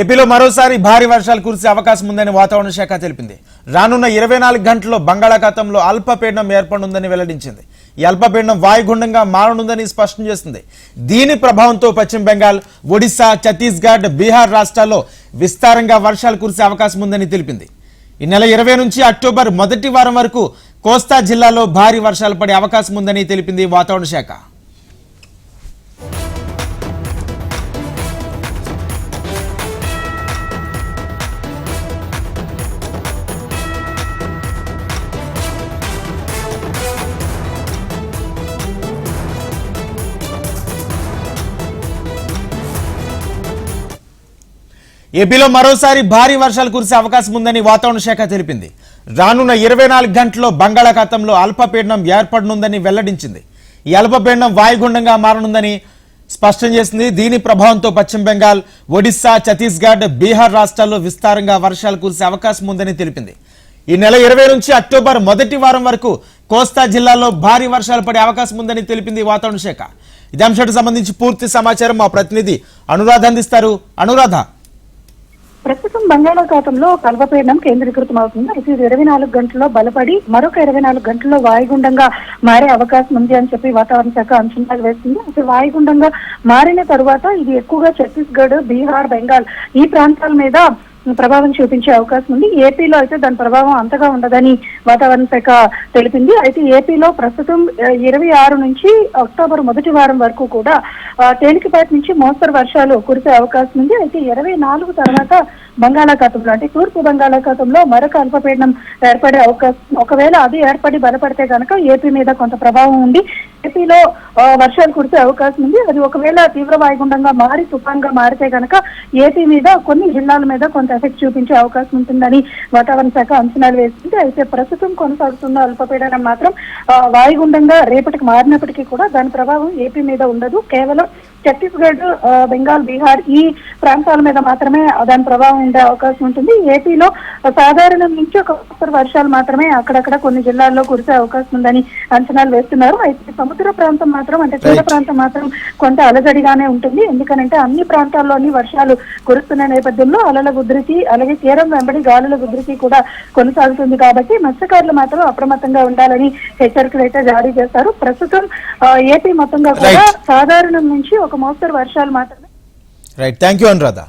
ఏపీలో మరోసారి భారీ వర్షాలు కురిసే అవకాశం ఉందని వాతావరణ శాఖ తెలిపింది. రానున్న ఇరవై నాలుగు గంటల్లో బంగాళాఖాతంలో అల్పపీడనం ఏర్పడనుందని వెల్లడించింది. ఈ అల్పపీడనం వాయుగుండంగా మారనుందని స్పష్టం చేసింది దీని ప్రభావంతో పశ్చిమ బెంగాల్ ఒడిశా ఛత్తీస్గఢ్ బీహార్ రాష్ట్రాల్లో విస్తారంగా వర్షాలు కురిసే అవకాశం ఉందని తెలిపింది. ఈ నెల ఇరవై నుంచి అక్టోబర్ మొదటి వారం వరకు కోస్తా జిల్లాలో భారీ వర్షాలు పడే అవకాశం ఉందని తెలిపింది వాతావరణ శాఖ. ఏపీలో మరోసారి భారీ వర్షాలు కురిసే అవకాశం ఉందని వాతావరణ శాఖ తెలిపింది. రానున్న ఇరవై నాలుగు గంటల్లో బంగాళాఖాతంలో అల్పపీడనం ఏర్పడనుందని వెల్లడించింది. ఈ అల్పపీడనం వాయుగుండంగా మారనుందని స్పష్టం చేసింది. దీని ప్రభావంతో పశ్చిమ బెంగాల్ ఒడిస్సా ఛత్తీస్గఢ్ బీహార్ రాష్ట్రాల్లో విస్తారంగా వర్షాలు కురిసే అవకాశం ఉందని తెలిపింది. ఈ నెల ఇరవై నుంచి అక్టోబర్ మొదటి వారం వరకు కోస్తా జిల్లాలో భారీ వర్షాలు పడే అవకాశం ఉందని తెలిపింది వాతావరణ శాఖ. ఇదే అంశానికి సంబంధించి పూర్తి సమాచారం మా ప్రతినిధి అనురాధ అందిస్తారు. అనురాధ ప్రస్తుతం బంగాళాఖాతంలో ఒక అల్పపీడనం కేంద్రీకృతం అవుతుంది అయితే ఇది ఇరవై నాలుగు గంటల్లో బలపడి మరొక ఇరవై నాలుగు గంటల్లో వాయుగుండంగా మారే అవకాశం ఉంది అని చెప్పి వాతావరణ శాఖ అంచనాలు వేస్తుంది. అయితే వాయుగుండంగా మారిన తరువాత ఇది ఎక్కువగా ఛత్తీస్గఢ్ బీహార్ బెంగాల్ ఈ ప్రాంతాల మీద ప్రభావం చూపించే అవకాశం ఉంది. ఏపీలో అయితే దాని ప్రభావం అంతగా ఉండదని వాతావరణ శాఖ తెలిపింది. అయితే ఏపీలో ప్రస్తుతం ఇరవై ఆరు నుంచి అక్టోబర్ మొదటి వారం వరకు కూడా తేలికపాటి నుంచి మోస్తరు వర్షాలు కురిసే అవకాశం ఉంది. అయితే ఇరవై నాలుగు తర్వాత బంగాళాఖాతంలో అంటే తూర్పు బంగాళాఖాతంలో మరొక అల్పపీడనం ఏర్పడే అవకాశం ఒకవేళ అది ఏర్పడి బలపడితే కనుక ఏపీ మీద కొంత ప్రభావం ఉండి ఏపీలో వర్షాలు కురిసే అవకాశం ఉంది. అది ఒకవేళ తీవ్ర వాయుగుండంగా మారి తుఫాన్గా మారితే కనుక ఏపీ మీద కొన్ని జిల్లాల మీద కొంత ఎఫెక్ట్ చూపించే అవకాశం ఉంటుందని వాతావరణ శాఖ అంచనాలు వేసింది అయితే ప్రస్తుతం కొనసాగుతున్న అల్పపీడనం మాత్రం వాయుగుండంగా రేపటికి మారినప్పటికీ కూడా దాని ప్రభావం ఏపీ మీద ఉండదు. కేవలం ఛత్తీస్గఢ్ బెంగాల్ బీహార్ ఈ ప్రాంతాల మీద మాత్రమే దాని ప్రభావం ఉండే అవకాశం ఉంటుంది ఏపీలో సాధారణం నుంచి ఒక వర్షాలు మాత్రమే అక్కడక్కడ కొన్ని జిల్లాల్లో కురిసే అవకాశం ఉందని అంచనాలు వేస్తున్నారు అయితే సముద్ర ప్రాంతం మాత్రం అంటే తీర. ప్రాంతం మాత్రం కొంత అలజడిగానే ఉంటుంది ఎందుకనంటే అన్ని ప్రాంతాల్లోని వర్షాలు కురుస్తున్న నేపథ్యంలో అలల ఉధృతి అలాగే తీరం వెంబడి గాలుల ఉధృతి కూడా కొనసాగుతుంది కాబట్టి మత్స్యకారులు మాత్రం అప్రమత్తంగా ఉండాలని హెచ్చరికలు అయితే జారీ చేశారు ప్రస్తుతం ఏపీ మొత్తంగా కూడా. సాధారణం నుంచి ఒక మోస్తరు వర్షాలు మాత్రమే. Right thank you Anuradha